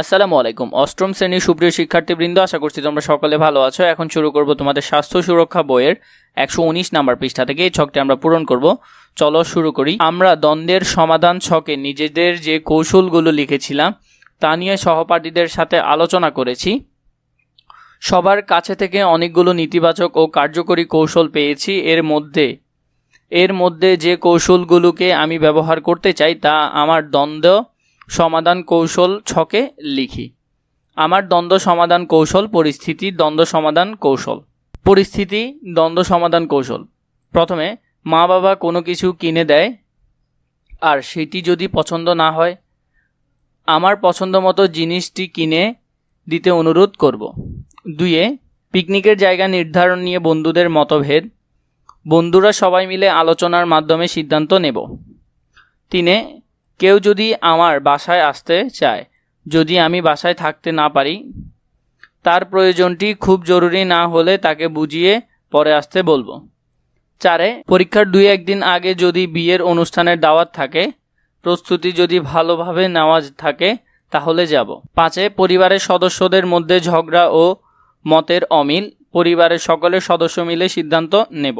আসসালামু আলাইকুম। অষ্টম শ্রেণির সুপ্রিয় শিক্ষার্থীবৃন্দ, আশা করছি তোমরা সকলে ভালো আছো। এখন শুরু করব তোমাদের স্বাস্থ্য সুরক্ষা বইয়ের একশো উনিশ নাম্বার পৃষ্ঠা থেকে। এই ছকটি আমরা পূরণ করব। চলো শুরু করি। আমরা দ্বন্দ্বের সমাধান ছকে নিজেদের যে কৌশলগুলো লিখেছিলাম, তা নিয়ে সহপাঠীদের সাথে আলোচনা করেছি। সবার কাছে থেকে অনেকগুলো নেতিবাচক ও কার্যকরী কৌশল পেয়েছি। এর মধ্যে এর মধ্যে যে কৌশলগুলোকে আমি ব্যবহার করতে চাই, তা আমার দ্বন্দ্ব সমাধান কৌশল ছকে লিখি। আমার দ্বন্দ্ব সমাধান কৌশল, পরিস্থিতি দ্বন্দ্ব সমাধান কৌশল। পরিস্থিতি দ্বন্দ্ব সমাধান কৌশল। প্রথমে, মা বাবা কোনো কিছু কিনে দেয়, আর সেটি যদি পছন্দ না হয়, আমার পছন্দ মতো জিনিসটি কিনে দিতে অনুরোধ করব। দুইয়ে, পিকনিকের জায়গা নির্ধারণ নিয়ে বন্ধুদের মতভেদ। বন্ধুরা সবাই মিলে আলোচনার মাধ্যমে সিদ্ধান্ত নেব। তিনে কেউ যদি আমার বাসায় আসতে চায়, যদি আমি বাসায় থাকতে না পারি, তার প্রয়োজনটি খুব জরুরি না হলে তাকে বুঝিয়ে পরে আসতে বলব। চারে, পরীক্ষার দুই একদিন আগে যদি বিয়ের অনুষ্ঠানের দাওয়াত থাকে, প্রস্তুতি যদি ভালোভাবে নেওয়া থাকে, তাহলে যাব। পাঁচে, পরিবারের সদস্যদের মধ্যে ঝগড়া ও মতের অমিল, পরিবারের সকলের সদস্য মিলে সিদ্ধান্ত নেব।